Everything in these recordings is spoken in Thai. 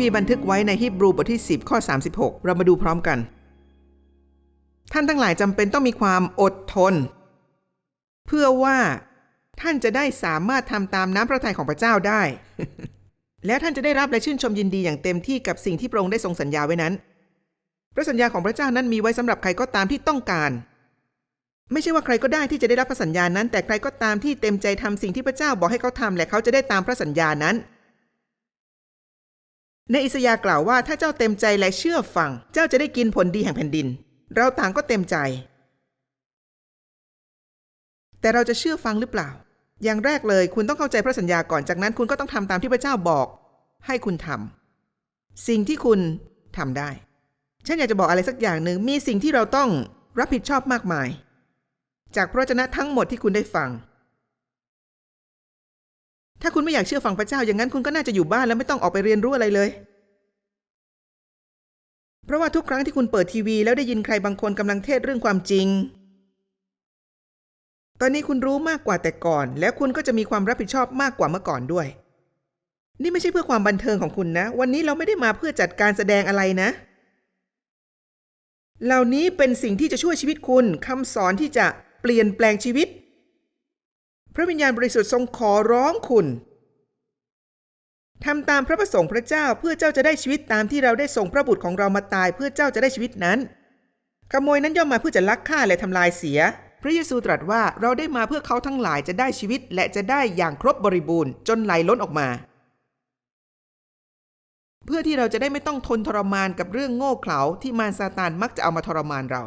ระคัมภีร์บันทึกไว้ในฮีบรูบทที่ 10 ข้อ 36 เรามาดูพร้อมกัน ท่านทั้งหลายจำเป็นต้องมีความอดทน เพื่อว่าท่านจะได้สามารถทำตามน้ำพระทัยของพระเจ้าได้ แล้วท่านจะได้รับและชื่นชมยินดีอย่างเต็มที่กับสิ่งที่พระองค์ได้ทรงสัญญาไว้นั้น พระสัญญาของพระเจ้านั้นมีไว้สำหรับใครก็ตามที่ต้องการ ไม่ใช่ว่าใครก็ได้ที่จะได้รับพระสัญญานั้น แต่ใครก็ตามที่เต็มใจทำสิ่งที่พระเจ้าบอกให้เขาทำและเขาจะได้ตามพระสัญญานั้น ในอิสยาห์กล่าวว่าถ้าเจ้าเต็มใจและเชื่อฟัง เจ้าจะได้กินผลดีแห่งแผ่นดิน เราต่างก็เต็มใจ แต่เราจะเชื่อฟังหรือเปล่า อย่างแรกเลยคุณต้องเข้าใจพระสัญญาก่อนจากนั้นคุณก็ต้องทำตามที่พระเจ้าบอก ให้คุณทำสิ่งที่คุณทำได้ ฉันอยากจะบอกอะไรสักอย่างหนึ่งมีสิ่งที่เราต้องรับผิดชอบมากมาย จากพระวจนะทั้งหมดที่คุณได้ฟัง ถ้าคุณไม่อยากเชื่อฟังพระเจ้าอย่างนั้นคุณก็น่าจะอยู่บ้านแล้วไม่ต้องออกไปเรียนรู้อะไรเลย เพราะว่าทุกครั้งที่คุณเปิดทีวี แล้วได้ยินใครบางคนกำลังเทศเรื่องความจริง ตอนนี้คุณรู้มากกว่าแต่ก่อน แล้วคุณก็จะมีความรับผิดชอบมากกว่าเมื่อก่อนด้วย นี่ไม่ใช่เพื่อความบันเทิงของคุณนะ วันนี้เราไม่ได้มาเพื่อจัดการแสดงอะไรนะ เหล่านี้เป็นสิ่งที่จะช่วยชีวิตคุณคำสอนที่จะเปลี่ยนแปลงชีวิต พระวิญญาณบริสุทธิ์ทรงขอร้องคุณทำตามพระประสงค์พระเจ้าเพื่อเจ้าจะได้ชีวิตตามที่เราได้ส่งพระบุตรของเรามาตายเพื่อเจ้าจะได้ชีวิตนั้น ขโมยนั้นย่อมมาเพื่อจะลักฆ่าและทำลายเสีย พระเยซูตรัสว่าเราได้มาเพื่อเขาทั้งหลายจะได้ชีวิต และจะได้อย่างครบบริบูรณ์ จนไหลล้นออกมา เพื่อที่เราจะได้ไม่ต้องทนทรมานกับเรื่องโง่เขลาที่มารซาตานมักจะเอามาทรมานเรา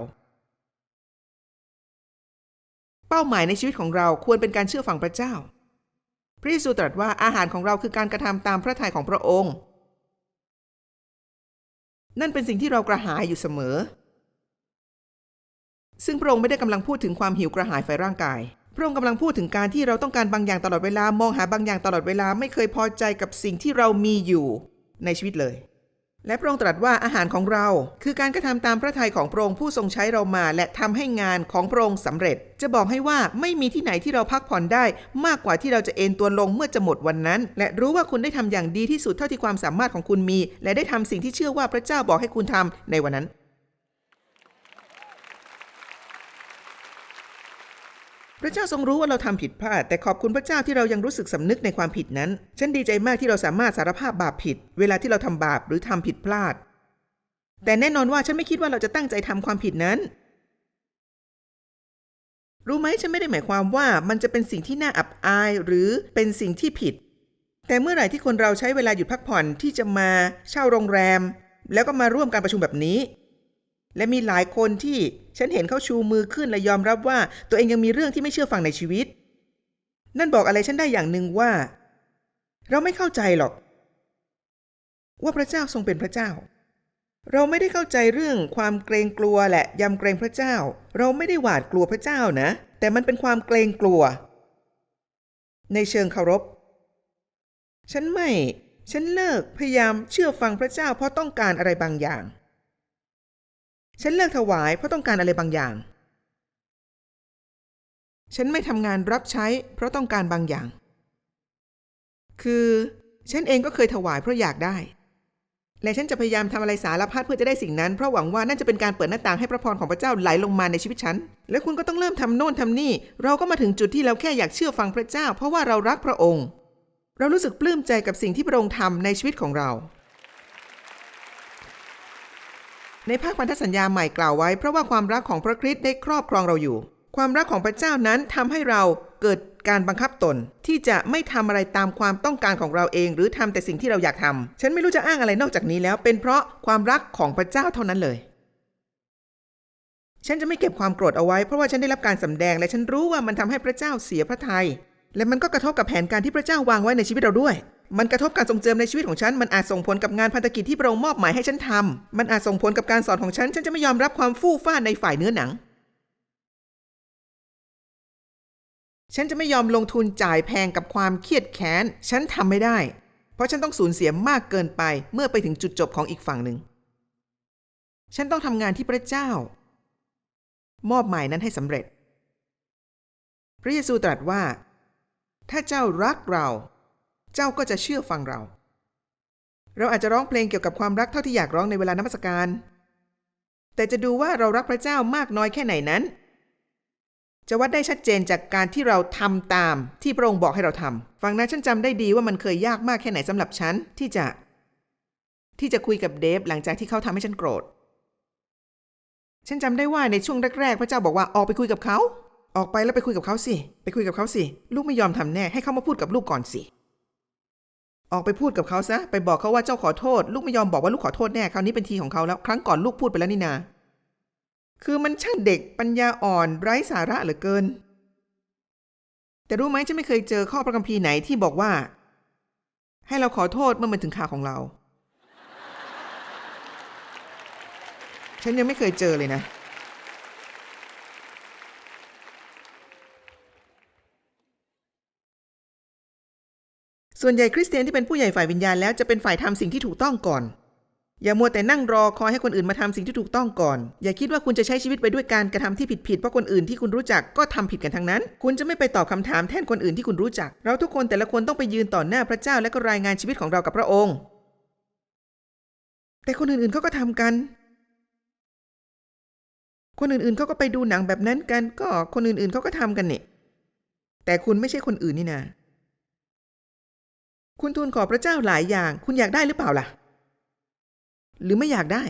เป้าหมายในชีวิตของเราควรเป็นการเชื่อฟังพระเจ้า พระเยซูตรัสว่าอาหารของเราคือการกระทำตามพระทัยของพระองค์ นั่นเป็นสิ่งที่เรากระหายอยู่เสมอ ซึ่งพระองค์ไม่ได้กำลังพูดถึงความหิวกระหายไฟร่างกาย พระองค์กำลังพูดถึงการที่เราต้องการบางอย่างตลอดเวลามองหาบางอย่างตลอดเวลาไม่เคยพอใจกับสิ่งที่เรามีอยู่ในชีวิตเลย และพระองค์ตรัสว่าอาหารของเราคือการกระทำตามพระทัยของพระองค์ผู้ทรงใช้เรามา และทำให้งานของพระองค์สำเร็จ จะบอกให้ว่าไม่มีที่ไหนที่เราพักผ่อนได้ มากกว่าที่เราจะเอนตัวลงเมื่อจะหมดวันนั้น และรู้ว่าคุณได้ทำอย่างดีที่สุดเท่าที่ความสามารถของคุณมี และได้ทำสิ่งที่เชื่อว่าพระเจ้าบอกให้คุณทำในวันนั้น พระเจ้าทรงรู้ว่าเราทำผิดพลาด แต่ขอบคุณพระเจ้าที่เรายังรู้สึกสำนึกในความผิดนั้น ฉันดีใจมากที่เราสามารถสารภาพบาปผิด เวลาที่เราทำบาปหรือทำผิดพลาด แต่แน่นอนว่าฉันไม่คิดว่าเราจะตั้งใจทำความผิดนั้น รู้ไหมฉันไม่ได้หมายความว่ามันจะเป็นสิ่งที่น่าอับอายหรือเป็นสิ่งที่ผิด แต่เมื่อไหร่ที่คนเราใช้เวลาหยุดพักผ่อนที่จะมาเช่าโรงแรม แล้วก็มาร่วมการประชุมแบบนี้ และมีหลายคนที่ ฉันเห็นเขาชูมือขึ้นและยอมรับว่า ตัวเองยังมีเรื่องที่ไม่เชื่อฟังในชีวิต นั่นบอกอะไรฉันได้อย่างหนึ่งว่า เราไม่เข้าใจหรอก ว่าพระเจ้าทรงเป็นพระเจ้า เราไม่ได้เข้าใจเรื่องความเกรงกลัวและยำเกรงพระเจ้า เราไม่ได้หวาดกลัวพระเจ้านะ แต่มันเป็นความเกรงกลัว ในเชิงเคารพ ฉันไม่ ฉันเลิกพยายามเชื่อฟังพระเจ้าเพราะต้องการอะไรบางอย่าง ฉันเลิกถวายเพราะต้องการอะไรบางอย่าง ฉันไม่ทำงานรับใช้เพราะต้องการบางอย่าง คือ ฉันเองก็เคยถวายเพราะอยากได้ และฉันจะพยายามทำอะไรสารพัดเพื่อจะได้สิ่งนั้น เพราะหวังว่านั่นจะเป็นการเปิดหน้าต่างให้พระพรของพระเจ้าไหลลงมาในชีวิตฉัน และคุณก็ต้องเริ่มทำโน่นทำนี่ เราก็มาถึงจุดที่เราแค่อยากเชื่อฟังพระเจ้า เพราะว่าเรารักพระองค์ เรารู้สึกปลื้มใจกับสิ่งที่พระองค์ทำในชีวิตของเรา ในภาคพันธสัญญาใหม่กล่าวไว้ เพราะว่าความรักของพระคริสต์ได้ครอบครองเราอยู่ ความรักของพระเจ้านั้นทำให้เราเกิดการบังคับตน ที่จะไม่ทำอะไรตามความต้องการของเราเอง หรือทำแต่สิ่งที่เราอยากทำฉันไม่รู้จะอ้างอะไรนอกจากนี้แล้ว เป็นเพราะความรักของพระเจ้าเท่านั้นเลยฉันจะไม่เก็บความโกรธเอาไว้เพราะว่าฉันได้รับการสำแดงและฉันรู้ว่ามันทำให้พระเจ้าเสียพระทยัยและมันก็กระทบกับแผนการที่พระเจ้าวางไว้ในชีวิตเราด้วย มันกระทบการส่งเจิมในชีวิตของฉัน มันอาจส่งผลกับงานพันธกิจที่พระองค์มอบหมายให้ฉันทำมันอาจส่งผลกับการสอนของฉัน ฉันจะไม่ยอมรับความฟู่ฟ้าในฝ่ายเนื้อหนัง ฉันจะไม่ยอมลงทุนจ่ายแพงกับความเครียดแค้น ฉันทำไม่ได้ เพราะฉันต้องสูญเสียมากเกินไปเมื่อไปถึงจุดจบของอีกฝั่งหนึ่ง ฉันต้องทำงานที่พระเจ้า มอบหมายนั้นให้สำเร็จ พระเยซูตรัสว่า ถ้าเจ้ารักเรา เจ้าก็จะเชื่อฟังเรา เราอาจจะร้องเพลงเกี่ยวกับความรักเท่าที่อยากร้องในเวลานมัสการ แต่จะดูว่าเรารักพระเจ้ามากน้อยแค่ไหนนั้น จะวัดได้ชัดเจนจากการที่เราทำตามที่พระองค์บอกให้เราทำฟังนะฉันจำได้ดีว่ามันเคยยากมากแค่ไหนสำหรับฉันที่จะ ที่จะคุยกับเดฟหลังจากที่เขาทำให้ฉันโกรธฉันจำได้ว่าในช่วงแรกๆพระเจ้าบอกว่าออกไปคุยกับเขา ออกไปแล้วไปคุยกับเขาสิ ไปคุยกับเขาสิ ลูกไม่ยอมทำแน่ ให้เขามาพูดกับลูกก่อนสิ ออกไปพูดกับเขาซะ ไปบอกเขาว่าเจ้าขอโทษ ลูกไม่ยอมบอกว่าลูกขอโทษแน่คราวนี้เป็นทีของเขาแล้ว ครั้งก่อนลูกพูดไปแล้วนี่นา คือมันช่างเด็กปัญญาอ่อนไร้สาระเหลือเกิน แต่รู้ไหมฉันไม่เคยเจอข้อพระคัมภีร์ไหนที่บอกว่า ให้เราขอโทษเมื่อมันถึงข่าวของเรา ฉันยังไม่เคยเจอเลยนะ ส่วนใหญ่คริสเตียนที่เป็นผู้ใหญ่ฝ่ายวิญญาณแล้วจะเป็นฝ่ายทำสิ่งที่ถูกต้องก่อน อย่ามัวแต่นั่งรอคอยให้คนอื่นมาทำสิ่งที่ถูกต้องก่อน อย่าคิดว่าคุณจะใช้ชีวิตไปด้วยการกระทำที่ผิดๆเพราะคนอื่นที่คุณรู้จักก็ทำผิดกันทั้งนั้น คุณจะไม่ไปตอบคำถามแทนคนอื่นที่คุณรู้จัก เราทุกคนแต่ละคนต้องไปยืนต่อหน้าพระเจ้าและก็รายงานชีวิตของเรากับพระองค์ แต่คนอื่นๆเขาก็ทำกันคนอื่นๆเขาก็ไปดูหนังแบบนั้นกันก็คนอื่นๆเขาก็ทำกันเนี่ยแต่คุณไม่ใช่คนอื่นนี่นา คุณทูลขอพระเจ้าหลายอย่าง คุณอยากได้หรือเปล่าล่ะ หรือไม่อยากได้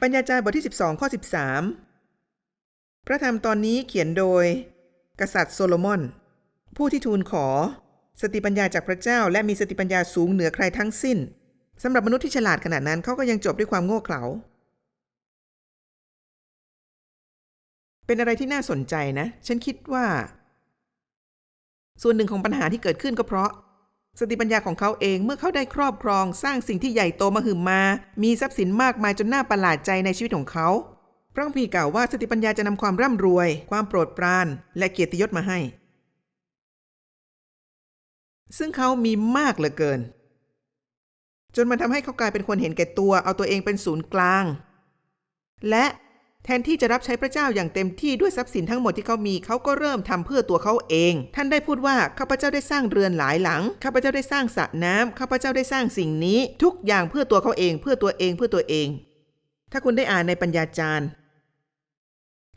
ปัญญาจารย์บทที่ 12 ข้อ 13 พระธรรมตอนนี้เขียนโดย กษัตริย์โซโลมอน ผู้ที่ทูลขอ สติปัญญาจากพระเจ้า และมีสติปัญญาสูงเหนือใครทั้งสิ้นสำหรับมนุษย์ที่ฉลาดขนาดนั้นเขาก็ยังจบด้วยความโง่เขลาเป็นอะไรที่น่าสนใจนะ ฉันคิดว่า ส่วนหนึ่งของปัญหาที่เกิดขึ้นก็เพราะ สติปัญญาของเขาเองเมื่อเขาได้ครอบครอง สร้างสิ่งที่ใหญ่โตมาหึมมา มีทรัพย์สินมากมายจนน่าประหลาดใจในชีวิตของเขาพระคัมภีร์กล่าวว่าสติปัญญาจะนำความร่ำรวย ความโปรดปราน และเกียรติยศมาให้ ซึ่งเขามีมากเหลือเกิน จนมันทำให้เขากลายเป็นคนเห็นแก่ตัว เอาตัวเองเป็นศูนย์กลาง และ แทนที่จะรับใช้พระเจ้าอย่างเต็มที่ด้วยทรัพย์สินทั้งหมดที่เขามีเขาก็เริ่มทำเพื่อตัวเขาเอง ท่านได้พูดว่าข้าพเจ้าได้สร้างเรือนหลายหลังข้าพเจ้าได้สร้างสระน้ำข้าพเจ้าได้สร้างสิ่งนี้ ทุกอย่างเพื่อตัวเขาเองเพื่อตัวเองเพื่อตัวเอง ถ้าคุณได้อ่านในปัญญาจารย์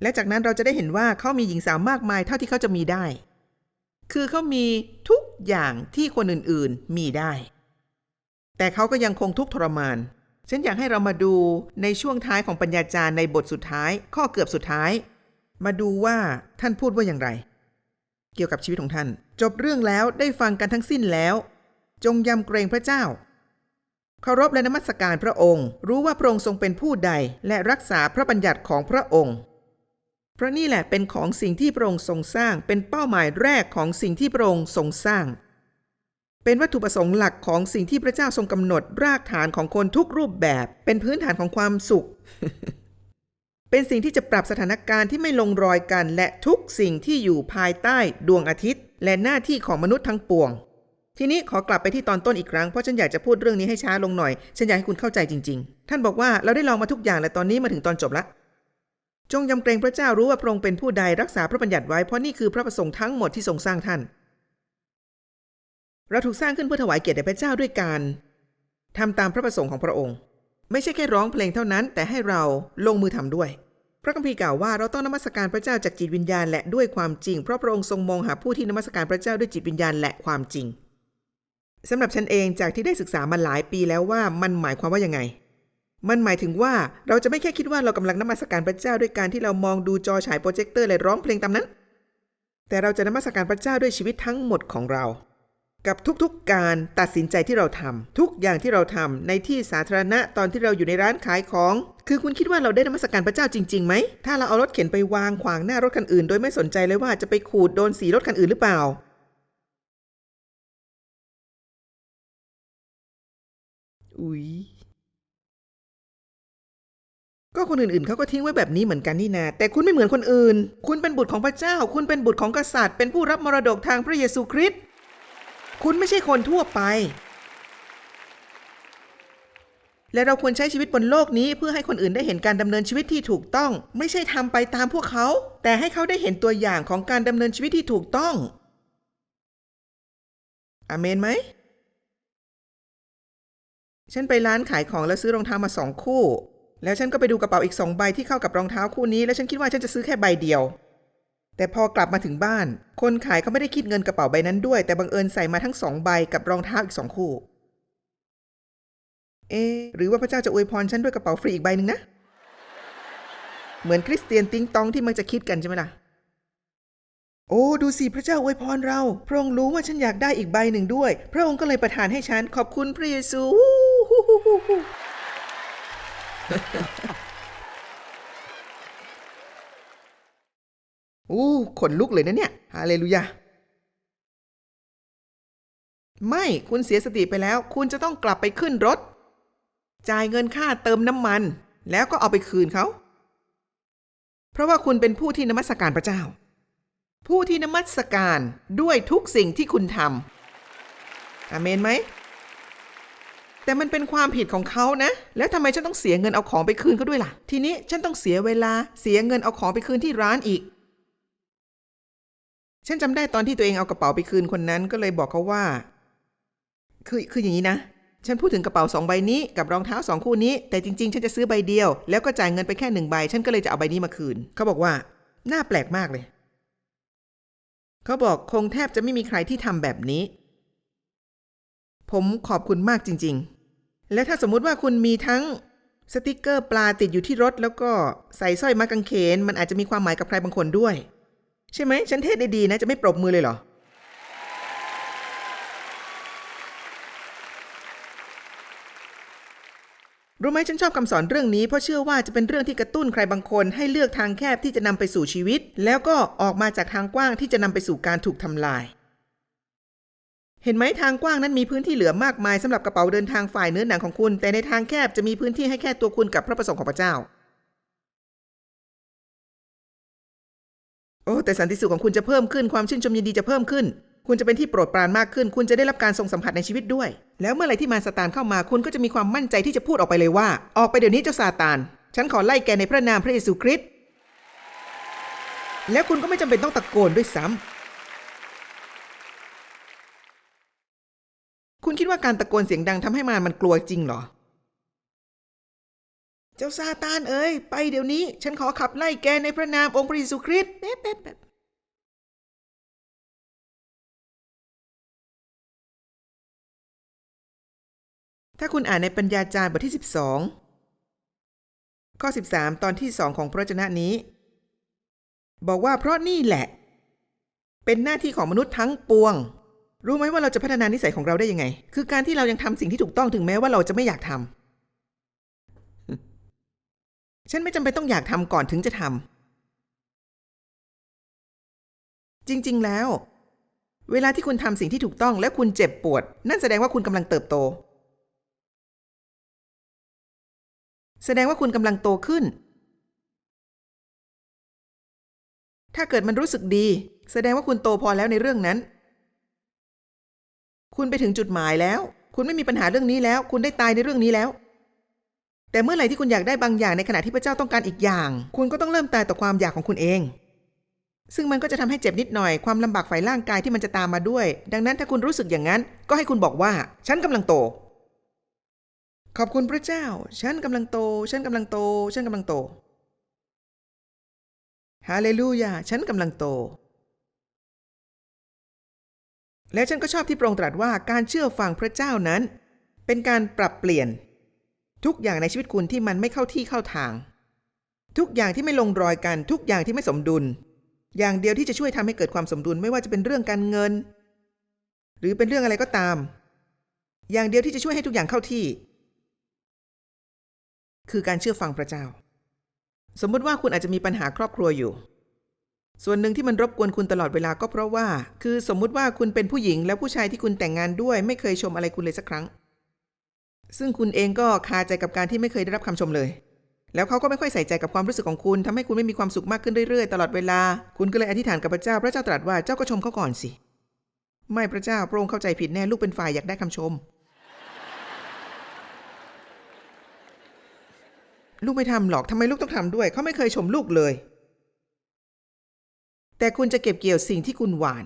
และจากนั้นเราจะได้เห็นว่าเขามีหญิงสาวมากมายเท่าที่เขาจะมีได้ คือเขามีทุกอย่างที่คนอื่นๆมีได้ แต่เขาก็ยังคงทุกข์ทรมาน ฉันอยากให้เรามาดูในช่วงท้ายของปัญญาจารย์ในบทสุดท้าย ข้อเกือบสุดท้าย มาดูว่าท่านพูดว่าอย่างไร เกี่ยวกับชีวิตของท่าน จบเรื่องแล้วได้ฟังกันทั้งสิ้นแล้ว จงยำเกรงพระเจ้าเคารพและนมัสการพระองค์ รู้ว่าพระองค์ทรงเป็นผู้ใด และรักษาพระบัญญัติของพระองค์เพราะนี่แหละเป็นของสิ่งที่พระองค์ทรงสร้าง เป็นเป้าหมายแรกของสิ่งที่พระองค์ทรงสร้าง เป็นวัตถุประสงค์หลักของสิ่งที่พระเจ้าทรงกำหนดรากฐานของคนทุกรูปแบบ เป็นพื้นฐานของความสุข เป็นสิ่งที่จะปรับสถานการณ์ที่ไม่ลงรอยกัน และทุกสิ่งที่อยู่ภายใต้ดวงอาทิตย์ และหน้าที่ของมนุษย์ทั้งปวง ทีนี้ขอกลับไปที่ตอนต้นอีกครั้งเพราะฉันอยากจะพูดเรื่องนี้ให้ช้าลงหน่อยฉันอยากให้คุณเข้าใจจริง ๆ ท่านบอกว่าเราได้ลองมาทุกอย่างและตอนนี้มาถึงตอนจบละจงยำเกรงพระเจ้ารู้ว่าพระองค์เป็นผู้ใดรักษาพระบัญญัติไว้เพราะนี่คือพระประสงค์ทั้งหมดที่ทรงสร้างท่าน เราถูกสร้างขึ้นเพื่อถวายเกียรติแด่พระเจ้าด้วยการทำตามพระประสงค์ของพระองค์ ไม่ใช่แค่ร้องเพลงเท่านั้น แต่ให้เราลงมือทำด้วย พระคัมภีร์กล่าวว่าเราต้องนมัสการพระเจ้าจากจิตวิญญาณและด้วยความจริง เพราะพระองค์ทรงมองหาผู้ที่นมัสการพระเจ้าด้วยจิตวิญญาณและความจริงสำหรับฉันเองจากที่ได้ศึกษามาหลายปีแล้วว่ามันหมายความว่ายังไง มันหมายถึงว่าเราจะไม่แค่คิดว่าเรากำลังนมัสการพระเจ้าด้วยการที่เรามองดูจอฉายโปรเจคเตอร์และร้องเพลงตามนั้น แต่เราจะนมัสการพระเจ้าด้วยชีวิตทั้งหมดของเรา กับทุกๆการตัดสินใจที่เราทำทุกอย่างที่เราทำในที่สาธารณะตอนที่เราอยู่ในร้านขายของ คือคุณคิดว่าเราได้นมัสการพระเจ้าจริงๆไหมถ้าเราเอารถเข็นไปวางขวางหน้ารถคันอื่น โดยไม่สนใจเลยว่าจะไปขูดโดนสีรถคันอื่นหรือเปล่า อุ๊ยก็คนอื่นๆเขาก็ทิ้งไว้แบบนี้เหมือนกันนี่นา แต่คุณไม่เหมือนคนอื่น คุณเป็นบุตรของพระเจ้า คุณเป็นบุตรของกษัตริย์ เป็นผู้รับมรดกทางพระเยซูคริสต์ คุณไม่ใช่คนทั่วไป และเราควรใช้ชีวิตบนโลกนี้เพื่อให้คนอื่นได้เห็นการดำเนินชีวิตที่ถูกต้อง ไม่ใช่ทำไปตามพวกเขา แต่ให้เขาได้เห็นตัวอย่างของการดำเนินชีวิตที่ถูกต้องอเมนไหมฉันไปร้านขายของแล้วซื้อรองเท้ามาสองคู่ แล้วฉันก็ไปดูกระเป๋าอีกสองใบที่เข้ากับรองเท้าคู่นี้ แล้วฉันคิดว่าฉันจะซื้อแค่ใบเดียว แต่พอกลับมาถึงบ้าน คนขายเขาไม่ได้คิดเงินกระเป๋าใบนั้นด้วย แต่บังเอิญใส่มาทั้งสองใบกับรองเท้าอีกสองคู่ เอ หรือว่าพระเจ้าจะอวยพรฉันด้วยกระเป๋าฟรีอีกใบหนึ่งนะ เหมือนคริสเตียนติงตองที่มันจะคิดกันใช่ไหมล่ะ โอ้ดูสิพระเจ้าอวยพรเรา พระองค์รู้ว่าฉันอยากได้อีกใบหนึ่งด้วย พระองค์ก็เลยประทานให้ฉันขอบคุณพระเยซู ฮู้ฮู้ฮู้ฮู้อู้ขนลุกเลยนะเนี่ยฮาเลลูยาไม่คุณเสียสติไปแล้ว คุณจะต้องกลับไปขึ้นรถ จ่ายเงินค่าเติมน้ำมัน แล้วก็เอาไปคืนเขา เพราะว่าคุณเป็นผู้ที่นมัสการพระเจ้า ผู้ที่นมัสการด้วยทุกสิ่งที่คุณทำอาเมนไหมแต่มันเป็นความผิดของเขานะ แล้วทำไมฉันต้องเสียเงินเอาของไปคืนเขาด้วยล่ะ ทีนี้ฉันต้องเสียเวลา เสียเงินเอาของไปคืนที่ร้านอีก ฉันจำได้ตอนที่ตัวเองเอากระเป๋าไปคืนคนนั้นก็เลยบอกเขาว่า คือคืออย่างนี้นะ ฉันพูดถึงกระเป๋าสองใบนี้กับรองเท้าสองคู่นี้ แต่จริงๆ ฉันจะซื้อใบเดียว แล้วก็จ่ายเงินไปแค่หนึ่งใบ ฉันก็เลยจะเอาใบนี้มาคืน เขาบอกว่าน่าแปลกมากเลย เขาบอกคงแทบจะไม่มีใครที่ทำแบบนี้ ผมขอบคุณมากจริง ๆ และถ้าสมมุติว่าคุณมีทั้งสติกเกอร์ปลาติดอยู่ที่รถ แล้วก็ใส่สร้อยมากางเขน มันอาจจะมีความหมายกับใครบางคนด้วย ใช่ไหมฉันเทศได้ดีนะ จะไม่ปรบมือเลยเหรอ รู้ไหมฉันชอบคำสอนเรื่องนี้เพราะเชื่อว่าจะเป็นเรื่องที่กระตุ้นใครบางคน ให้เลือกทางแคบที่จะนำไปสู่ชีวิต แล้วก็ออกมาจากทางกว้างที่จะนำไปสู่การถูกทำลาย เห็นไหมทางกว้างนั้นมีพื้นที่เหลือมากมายสำหรับกระเป๋าเดินทางฝ่ายเนื้อหนังของคุณ แต่ในทางแคบจะมีพื้นที่ให้แค่ตัวคุณกับพระประสงค์ของพระเจ้า โอ้แต่สันติสุขของคุณจะเพิ่มขึ้นความชื่นชมยินดีจะเพิ่มขึ้น คุณจะเป็นที่โปรดปรานมากขึ้น คุณจะได้รับการทรงสัมผัสในชีวิตด้วย แล้วเมื่อไรที่มารซาตานเข้ามาคุณก็จะมีความมั่นใจที่จะพูดออกไปเลยว่า ออกไปเดี๋ยวนี้เจ้าซาตาน ฉันขอไล่แกในพระนามพระเยซูคริสต์แล้วคุณก็ไม่จำเป็นต้องตะโกนด้วยซ้ำคุณคิดว่าการตะโกนเสียงดังทำให้มารมันกลัวจริงเหรอ จ้าซาตานเอ้ยไปเดี๋ยวนี้ ฉันขอขับไล่แกในพระนามองค์พระเยซูคริสต์แป๊บแป๊บแป๊บถ้าคุณอ่านในปัญญาจารย์บทที่ 12 ข้อ 13 ตอนที่2ของพระวจนะนี้ บอกว่าเพราะนี่แหละ เป็นหน้าที่ของมนุษย์ทั้งปวง รู้ไหมว่าเราจะพัฒนานิสัยของเราได้ยังไง คือการที่เรายังทำสิ่งที่ถูกต้องถึงแม้ว่าเราจะไม่อยากทำ ฉันไม่จำเป็นต้องอยากทำก่อนถึงจะทำจริง ๆ แล้ว เวลาที่คุณทำสิ่งที่ถูกต้องและคุณเจ็บปวด นั่นแสดงว่าคุณกำลังเติบโต แสดงว่าคุณกำลังโตขึ้น ถ้าเกิดมันรู้สึกดี แสดงว่าคุณโตพอแล้วในเรื่องนั้น คุณไปถึงจุดหมายแล้ว คุณไม่มีปัญหาเรื่องนี้แล้ว คุณได้ตายในเรื่องนี้แล้ว แต่เมื่อไหร่ที่คุณอยากได้บางอย่างในขณะที่พระเจ้าต้องการอีกอย่าง คุณก็ต้องเริ่มตายต่อความอยากของคุณเอง ซึ่งมันก็จะทำให้เจ็บนิดหน่อยความลำบากฝ่ายร่างกายที่มันจะตามมาด้วย ดังนั้นถ้าคุณรู้สึกอย่างนั้น ก็ให้คุณบอกว่า ฉันกำลังโต ขอบคุณพระเจ้า ฉันกำลังโต ฉันกำลังโต ฉันกำลังโตฮาเลลูยาฉันกำลังโต และฉันก็ชอบที่พระองค์ตรัสว่าการเชื่อฟังพระเจ้านั้น เป็นการปรับเปลี่ยน ทุกอย่างในชีวิตคุณที่มันไม่เข้าที่เข้าทาง ทุกอย่างที่ไม่ลงรอยกัน ทุกอย่างที่ไม่สมดุล อย่างเดียวที่จะช่วยทำให้เกิดความสมดุลไม่ว่าจะเป็นเรื่องการเงิน หรือเป็นเรื่องอะไรก็ตาม อย่างเดียวที่จะช่วยให้ทุกอย่างเข้าที่ คือการเชื่อฟังพระเจ้า สมมุติว่าคุณอาจจะมีปัญหาครอบครัวอยู่ ส่วนหนึ่งที่มันรบกวนคุณตลอดเวลาก็เพราะว่า คือสมมุติว่าคุณเป็นผู้หญิงแล้วผู้ชายที่คุณแต่งงานด้วย ไม่เคยชมอะไรคุณเลยสักครั้ง ซึ่งคุณเองก็คาใจกับการที่ไม่เคยได้รับคำชมเลย แล้วเขาก็ไม่ค่อยใส่ใจกับความรู้สึกของคุณทำให้คุณไม่มีความสุขมากขึ้นเรื่อยๆ ตลอดเวลา คุณก็เลยอธิษฐานกับพระเจ้า พระเจ้าตรัสว่าเจ้าก็ชมเขาก่อนสิ ไม่พระเจ้าพระองค์เข้าใจผิดแน่ลูกเป็นฝ่ายอยากได้คำชม ลูกไม่ทำหรอกทำไมลูกต้องทำด้วย เขาไม่เคยชมลูกเลย แต่คุณจะเก็บเกี่ยวสิ่งที่คุณหวาน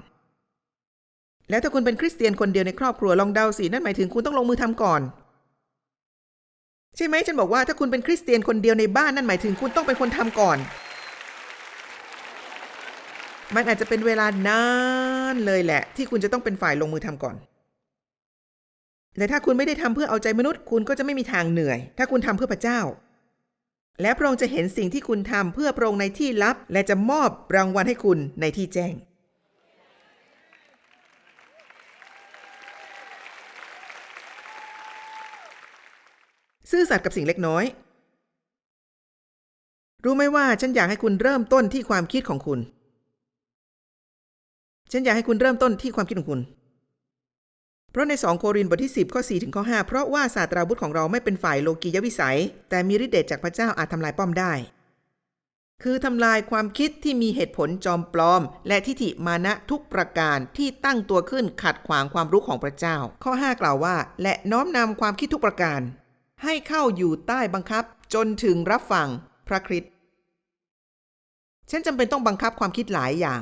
แล้วถ้าคุณเป็นคริสเตียนคนเดียวในครอบครัวลองเดาสินั่นหมายถึงคุณต้องลงมือทำก่อน ใช่ไหมฉันบอกว่าถ้าคุณเป็นคริสเตียนคนเดียวในบ้านนั่นหมายถึงคุณต้องเป็นคนทำก่อน มันอาจจะเป็นเวลานานเลยแหละ ที่คุณจะต้องเป็นฝ่ายลงมือทำก่อนและถ้าคุณไม่ได้ทำเพื่อเอาใจมนุษย์ คุณก็จะไม่มีทางเหนื่อย ถ้าคุณทำเพื่อพระเจ้า และพระองค์จะเห็นสิ่งที่คุณทำเพื่อพระองค์ในที่ลับ และจะมอบรางวัลให้คุณในที่แจ้ง ซื่อสัตย์กับสิ่งเล็กน้อย รู้ไหมว่าฉันอยากให้คุณเริ่มต้นที่ความคิดของคุณ ฉันอยากให้คุณเริ่มต้นที่ความคิดของคุณ เพราะใน 2 โครินธ์บทที่ 10 ข้อ 4 ถึงข้อ 5 เพราะว่าศาสตราวุธของเราไม่เป็นฝ่ายโลกียวิสัย แต่มีฤทธิ์เดชจากพระเจ้าอาจทำลายป้อมได้ คือทำลายความคิดที่มีเหตุผลจอมปลอม และทิฏฐิมานะทุกประการที่ตั้งตัวขึ้นขัดขวางความรู้ของพระเจ้า ข้อ 5 กล่าวว่า และน้อมนำความคิดทุกประการ ให้เข้าอยู่ใต้บังคับจนถึงรับฟังพระคริสต์ฉันจำเป็นต้องบังคับความคิดหลายอย่าง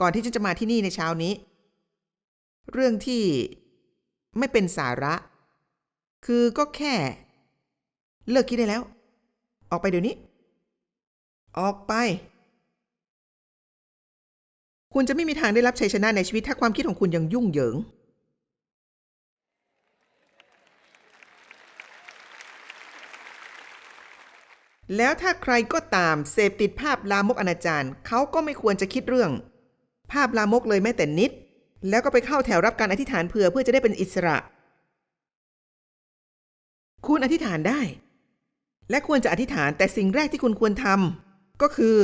ก่อนที่ฉันจะมาที่นี่ในเช้านี้ เรื่องที่ไม่เป็นสาระ คือก็แค่ เลิกคิดได้แล้ว ออกไปเดี๋ยวนี้ ออกไป คุณจะไม่มีทางได้รับชัยชนะในชีวิตถ้าความคิดของคุณยังยุ่งเหยิง แล้วถ้าใครก็ตามเสพติดภาพลามกอนาจารเขาก็ไม่ควรจะคิดเรื่อง ภาพลามกเลยแม้แต่นิด แล้วก็ไปเข้าแถวรับการอธิษฐานเผื่อเพื่อจะได้เป็นอิสระ คุณอธิษฐานได้ และควรจะอธิษฐานแต่สิ่งแรกที่คุณควรทำก็คือ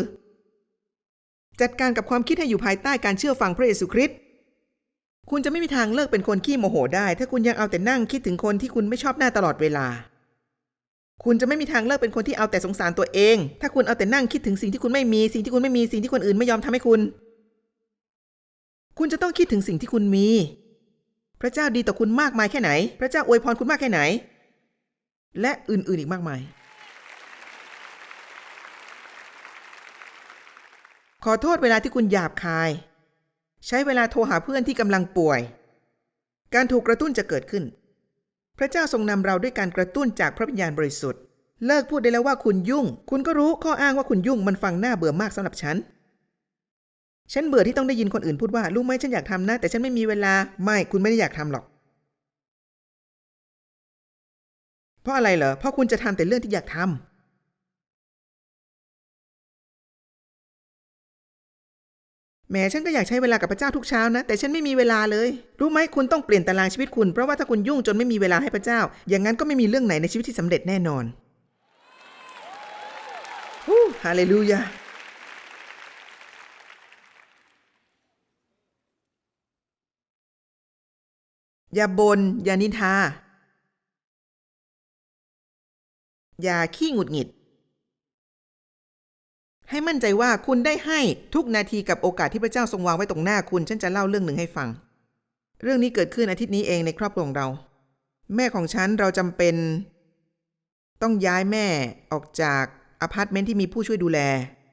จัดการกับความคิดให้อยู่ภายใต้การเชื่อฟังพระเยซูคริสต์คุณจะไม่มีทางเลิกเป็นคนขี้โมโหได้ ถ้าคุณยังเอาแต่นั่งคิดถึงคนที่คุณไม่ชอบหน้าตลอดเวลา คุณจะไม่มีทางเลิกเป็นคนที่เอาแต่สงสารตัวเอง ถ้าคุณเอาแต่นั่งคิดถึงสิ่งที่คุณไม่มี สิ่งที่คุณไม่มี สิ่งที่คนอื่นไม่ยอมทำให้คุณ คุณจะต้องคิดถึงสิ่งที่คุณมี พระเจ้าดีต่อคุณมากมายแค่ไหน พระเจ้าอวยพรคุณมากแค่ไหน และอื่นๆอีกมากมาย ขอโทษเวลาที่คุณหยาบคาย ใช้เวลาโทรหาเพื่อนที่กำลังป่วย การถูกกระตุ้นจะเกิดขึ้น ระเจ้าทรงนำเราด้วยการกระตุ้นจากพระวิญญาณบริสุทธิ์ เลิกพูดได้แล้วว่าคุณยุ่ง คุณก็รู้ข้ออ้างว่าคุณยุ่งมันฟังหน้าเบื่อมากสำหรับฉัน ฉันเบื่อที่ต้องได้ยินคนอื่นพูดว่ารู้ไหมฉันอยากทำนะ แต่ฉันไม่มีเวลา ไม่คุณไม่ได้อยากทำหรอก เพราะอะไรเหรอ เพราะคุณจะทำแต่เรื่องที่อยากทำ แหมฉันก็อยากใช้เวลากับพระเจ้าทุกเช้านะ แต่ฉันไม่มีเวลาเลย รู้ไหมคุณต้องเปลี่ยนตารางชีวิตคุณ เพราะว่าถ้าคุณยุ่งจนไม่มีเวลาให้พระเจ้า อย่างนั้นก็ไม่มีเรื่องไหนในชีวิตที่สำเร็จแน่นอนฮู้ฮาเลลูยาอย่าบน่นอย่านินทา อย่าขี้หงุดหงิด ให้มั่นใจว่าคุณได้ให้ทุกนาทีกับโอกาสที่พระเจ้าทรงวางไว้ตรงหน้าคุณ ฉันจะเล่าเรื่องหนึ่งให้ฟัง เรื่องนี้เกิดขึ้นอาทิตย์นี้เองในครอบครัวของเรา แม่ของฉันเราจำเป็น ต้องย้ายแม่ออกจากอพาร์ตเมนต์ที่มีผู้ช่วยดูแล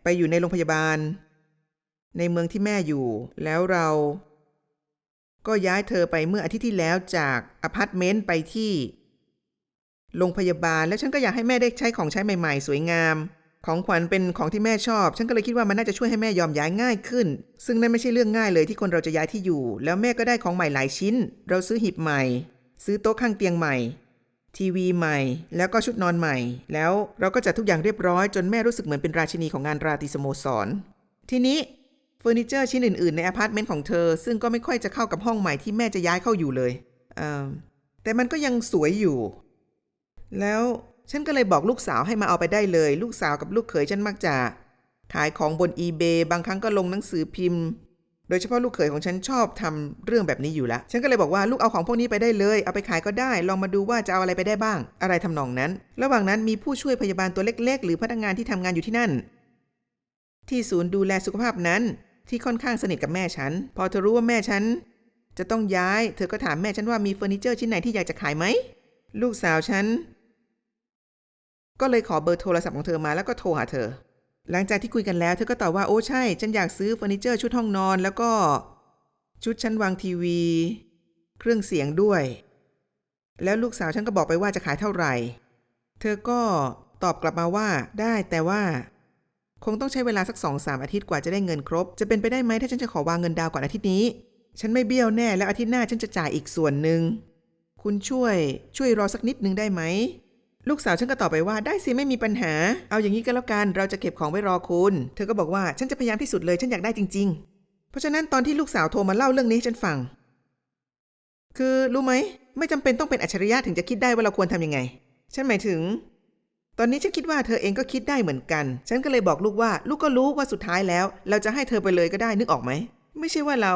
ไปอยู่ในโรงพยาบาล ในเมืองที่แม่อยู่ แล้วเรา ก็ย้ายเธอไปเมื่ออาทิตย์ที่แล้วจากอพาร์ตเมนต์ไปที่โรงพยาบาลแล้วฉันก็อยากให้แม่ได้ใช้ของใช้ใหม่ ๆ สวยงาม ของขวัญเป็นของที่แม่ชอบ ฉันก็เลยคิดว่ามันน่าจะช่วยให้แม่ยอมย้ายง่ายขึ้น ซึ่งนั่นไม่ใช่เรื่องง่ายเลยที่คนเราจะย้ายที่อยู่ แล้วแม่ก็ได้ของใหม่หลายชิ้น เราซื้อหีบใหม่ ซื้อโต๊ะข้างเตียงใหม่ ทีวีใหม่ แล้วก็ชุดนอนใหม่ แล้วเราก็จัดทุกอย่างเรียบร้อยจนแม่รู้สึกเหมือนเป็นราชินีของงานราตรีสโมสร ทีนี้เฟอร์นิเจอร์ชิ้นอื่นๆ ในอพาร์ตเมนต์ของเธอ ซึ่งก็ไม่ค่อยจะเข้ากับห้องใหม่ที่แม่จะย้ายเข้าอยู่เลยเอ่อแต่มันก็ยังสวยอยู่ แล้ว ฉันก็เลยบอกลูกสาวให้มาเอาไปได้เลย ลูกสาวกับลูกเขยฉันมักจะ ขายของบน eBay บางครั้งก็ลงหนังสือพิมพ์ โดยเฉพาะลูกเขยของฉันชอบทำเรื่องแบบนี้อยู่แล้วฉันก็เลยบอกว่าลูกเอาของพวกนี้ไปได้เลย เอาไปขายก็ได้ ลองมาดูว่าจะเอาอะไรไปได้บ้าง อะไรทำนองนั้น ระหว่างนั้นมีผู้ช่วยพยาบาลตัวเล็ก ๆ หรือพนักงานที่ทำงานอยู่ที่นั่น ที่ศูนย์ดูแลสุขภาพนั้น ที่ค่อนข้างสนิทกับแม่ฉัน พอเธอรู้ว่าแม่ฉันจะต้องย้าย เธอก็ถามแม่ฉันว่ามีเฟอร์นิเจอร์ชิ้นไหนที่อยากจะขายไหมลูกสาวฉัน ก็เลยขอเบอร์โทรศัพท์ของเธอมาแล้วก็โทรหาเธอ หลังจากที่คุยกันแล้วเธอก็ตอบว่าโอ้ใช่ ฉันอยากซื้อเฟอร์นิเจอร์ชุดห้องนอน แล้วก็ชุดชั้นวางทีวี เครื่องเสียงด้วย แล้วลูกสาวฉันก็บอกไปว่าจะขายเท่าไหร่ เธอก็ตอบกลับมาว่าได้แต่ว่า คงต้องใช้เวลาสักสองสามอาทิตย์กว่าจะได้เงินครบ จะเป็นไปได้ไหมถ้าฉันจะขอวางเงินดาวก่อนอาทิตย์นี้ ฉันไม่เบี้ยวแน่แล้วอาทิตย์หน้าฉันจะจ่ายอีกส่วนหนึ่งคุณช่วย ช่วยรอสักนิดนึงได้ไหม ลูกสาวฉันก็ตอบไปว่าได้สิไม่มีปัญหา เอาอย่างนี้ก็แล้วกันเราจะเก็บของไว้รอคุณ เธอก็บอกว่าฉันจะพยายามที่สุดเลยฉันอยากได้จริง ๆ เพราะฉะนั้นตอนที่ลูกสาวโทรมาเล่าเรื่องนี้ให้ฉันฟัง คือรู้ไหมไม่จำเป็นต้องเป็นอัจฉริยะถึงจะคิดได้ว่าเราควรทำยังไง ฉันหมายถึง ตอนนี้ฉันคิดว่าเธอเองก็คิดได้เหมือนกัน ฉันก็เลยบอกลูกว่า ลูกก็รู้ว่าสุดท้ายแล้ว เราจะให้เธอไปเลยก็ได้นึกออกไหมไม่ใช่ว่าเรา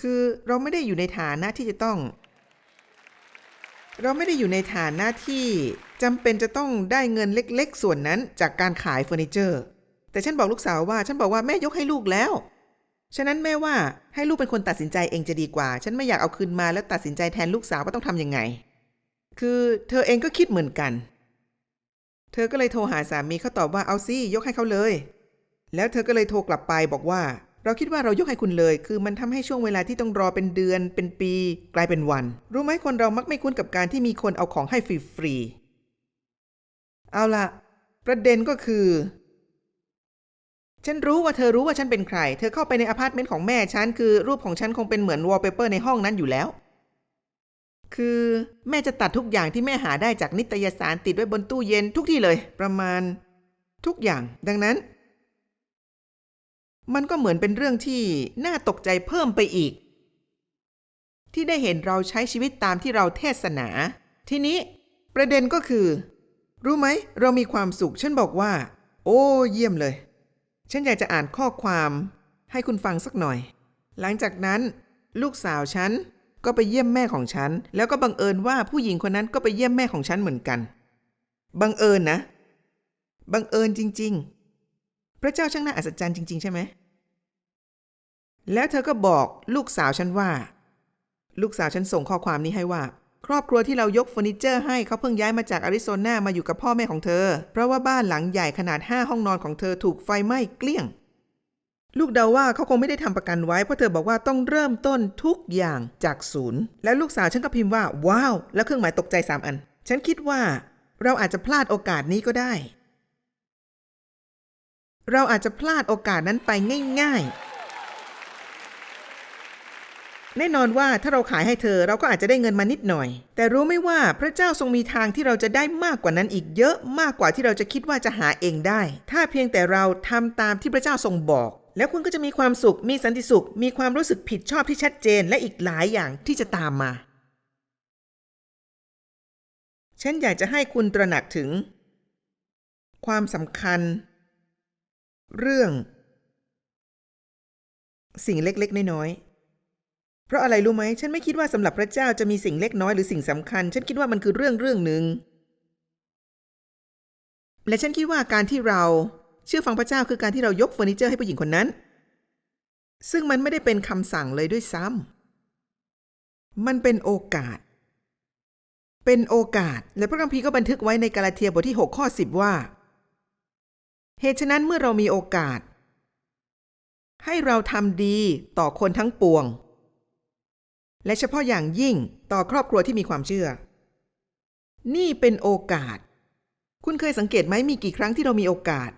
คือเราไม่ได้อยู่ในฐานะที่จะต้อง เราไม่ได้อยู่ในฐานะที่ จำเป็นจะต้องได้เงินเล็กๆ ส่วนนั้นจากการขายเฟอร์นิเจอร์ แต่ฉันบอกลูกสาวว่าฉันบอกว่าแม่ยกให้ลูกแล้ว ฉะนั้นแม่ว่าให้ลูกเป็นคนตัดสินใจเองจะดีกว่า ฉันไม่อยากเอาคืนมาแล้วตัดสินใจแทนลูกสาวว่าต้องทำยังไง คือเธอเองก็คิดเหมือนกัน เธอก็เลยโทรหาสามีเขาตอบว่าเอาสิยกให้เขาเลย แล้วเธอก็เลยโทรกลับไปบอกว่า เราคิดว่าเรายกให้คุณเลย คือมันทำให้ช่วงเวลาที่ต้องรอเป็นเดือนเป็นปี กลายเป็นวัน รู้ไหมคนเรามักไม่คุ้นกับการที่มีคนเอาของให้ฟรีๆ เอาละประเด็นก็คือ ฉันรู้ว่าเธอรู้ว่าฉันเป็นใคร เธอเข้าไปในอพาร์ตเมนต์ของแม่ฉันคือรูปของฉันคงเป็นเหมือนวอลเปเปอร์ในห้องนั้นอยู่แล้ว คือแม่จะตัดทุกอย่างที่แม่หาได้จากนิตยสารติดไว้บนตู้เย็นทุกที่เลย ประมาณ ทุกอย่าง ดังนั้น มันก็เหมือนเป็นเรื่องที่น่าตกใจเพิ่มไปอีก ที่ได้เห็นเราใช้ชีวิตตามที่เราเทศนา ทีนี้ประเด็นก็คือ รู้ไหม เรามีความสุข ฉันบอกว่า โอ้ เยี่ยมเลย ฉันอยากจะอ่านข้อความให้คุณฟังสักหน่อย หลังจากนั้น ลูกสาวฉันก็ไปเยี่ยมแม่ของฉัน แล้วก็บังเอิญว่าผู้หญิงคนนั้นก็ไปเยี่ยมแม่ของฉันเหมือนกัน บังเอิญนะ บังเอิญจริง ๆ พระเจ้าช่างน่าอัศจรรย์จริง ๆ ใช่ไหม แล้วเธอก็บอกลูกสาวฉันว่า ลูกสาวฉันส่งข้อความนี้ให้ว่า รอบครัวที่เรายกเฟอร์นิเจอร์ให้เขาเพิ่งย้ายมาจากอาริโซนามาอยู่กับพ่อแม่ของเธอ เพราะว่าบ้านหลังใหญ่ขนาด 5 ห้องนอนของเธอถูกไฟไหม้เกลี้ยง ลูกเดาว่าเขาคงไม่ได้ทำประกันไว้เพราะเธอบอกว่าต้องเริ่มต้นทุกอย่างจากศูนย์ แล้วลูกสาวฉันก็พิมพ์ว่า ว้าว แล้วเครื่องหมายตกใจสามอัน ฉันคิดว่า เราอาจจะพลาดโอกาสนี้ก็ได้ เราอาจจะพลาดโอกาสนั้นไปง่าย ๆ แน่นอนว่าถ้าเราขายให้เธอเราก็อาจจะได้เงินมานิดหน่อย แต่รู้ไหมว่าพระเจ้าทรงมีทางที่เราจะได้มากกว่านั้นอีกเยอะมากกว่าที่เราจะคิดว่าจะหาเองได้ ถ้าเพียงแต่เราทำตามที่พระเจ้าทรงบอก แล้วคุณก็จะมีความสุข มีสันติสุข มีความรู้สึกผิดชอบที่ชัดเจนและอีกหลายอย่างที่จะตามมา ฉันอยากจะให้คุณตระหนักถึง ความสำคัญ เรื่อง สิ่งเล็กๆน้อยๆ เพราะอะไรรู้ไหมฉันไม่คิดว่าสำหรับพระเจ้าจะมีสิ่งเล็กน้อยหรือสิ่งสำคัญ ฉันคิดว่ามันคือเรื่องเรื่องหนึ่งและฉันคิดว่าการที่เราเชื่อฟังพระเจ้าคือการที่เรายกเฟอร์นิเจอร์ให้ผู้หญิงคนนั้น ซึ่งมันไม่ได้เป็นคำสั่งเลยด้วยซ้ำมันเป็นโอกาส เป็นโอกาส และพระคัมภีร์ก็บันทึกไว้ในกาลาเทียบทที่ 6 ข้อ 10 ว่า เหตุฉะนั้นเมื่อเรามีโอกาส ให้เราทำดีต่อคนทั้งปวง และเฉพาะอย่างยิ่งต่อครอบครัวที่มีความเชื่อ นี่เป็นโอกาส คุณเคยสังเกตไหมมีกี่ครั้งที่เรามีโอกาส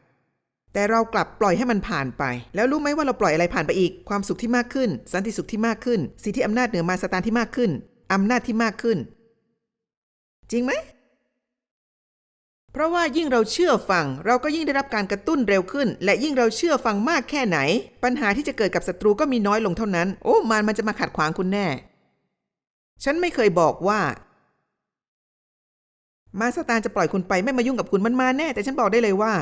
แต่เรากลับปล่อยให้มันผ่านไป แล้วรู้ไหมว่าเราปล่อยอะไรผ่านไปอีก ความสุขที่มากขึ้น สันติสุขที่มากขึ้น สิทธิอำนาจเหนือมาสตานที่มากขึ้นอำนาจที่มากขึ้น จริงไหมเพราะว่ายิ่งเราเชื่อฟัง เราก็ยิ่งได้รับการกระตุ้นเร็วขึ้น และยิ่งเราเชื่อฟังมากแค่ไหน ปัญหาที่จะเกิดกับศัตรูก็มีน้อยลงเท่านั้น โอ้มารมันจะมาขัดขวางคุณแน่ ฉันไม่เคยบอกว่า มาสตานจะปล่อยคุณไปไม่มายุ่งกับคุณมันมาแน่ แต่ฉันบอกได้เลยว่า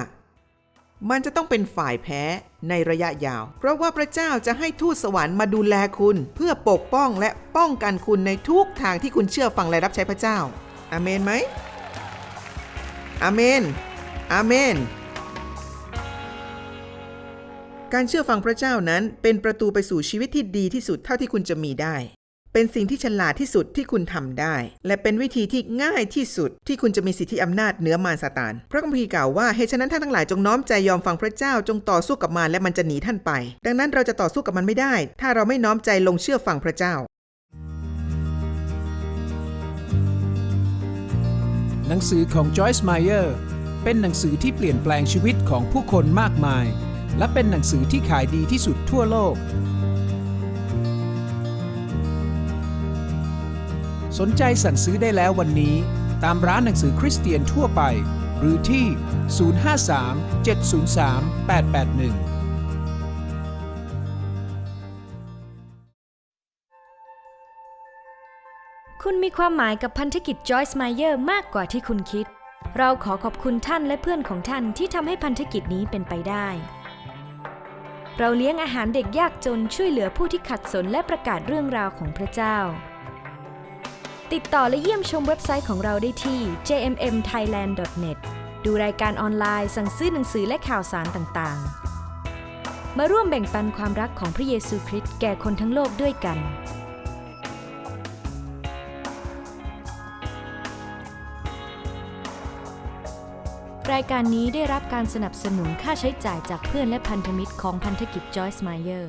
มันจะต้องเป็นฝ่ายแพ้ในระยะยาว เพราะว่าพระเจ้าจะให้ทูตสวรรค์มาดูแลคุณ เพื่อปกป้องและป้องกันคุณในทุกทางที่คุณเชื่อฟังและรับใช้พระเจ้า อาเมนไหมอาเมน อาเมน การเชื่อฟังพระเจ้านั้นเป็นประตูไปสู่ชีวิตที่ดีที่สุดเท่าที่คุณจะมีได้ เป็นสิ่งที่ฉลาดที่สุดที่คุณทำได้ และเป็นวิธีที่ง่ายที่สุดที่คุณจะมีสิทธิอำนาจเหนือมารซาตาน พระคัมภีร์กล่าวว่าเหตุฉะนั้นท่านทั้งหลายจงน้อมใจยอมฟังพระเจ้าจงต่อสู้กับมารและมันจะหนีท่านไป ดังนั้นเราจะต่อสู้กับมันไม่ได้ ถ้าเราไม่น้อมใจลงเชื่อฟังพระเจ้า หนังสือของ Joyce Meyer เป็นหนังสือที่เปลี่ยนแปลงชีวิตของผู้คนมากมาย และเป็นหนังสือที่ขายดีที่สุดทั่วโลก สนใจสั่งซื้อได้แล้ววันนี้ ตามร้านหนังสือคริสเตียนทั่วไป หรือที่ 053 703 881คุณมีความหมายกับพันธกิจ Joyce Meyer มากกว่าที่คุณคิด เราขอขอบคุณท่านและเพื่อนของท่านที่ทำให้พันธกิจนี้เป็นไปได้ เราเลี้ยงอาหารเด็กยากจนช่วยเหลือผู้ที่ขัดสนและประกาศเรื่องราวของพระเจ้า ติดต่อและเยี่ยมชมเว็บไซต์ของเราได้ที่ jmmthailand.net ดูรายการออนไลน์ สั่งซื้อหนังสือและข่าวสารต่างๆ มาร่วมแบ่งปันความรักของพระเยซูคริสต์แก่คนทั้งโลกด้วยกันรายการนี้ได้รับการสนับสนุนค่าใช้จ่ายจากเพื่อนและพันธมิตรของพันธกิจ Joyce Meyer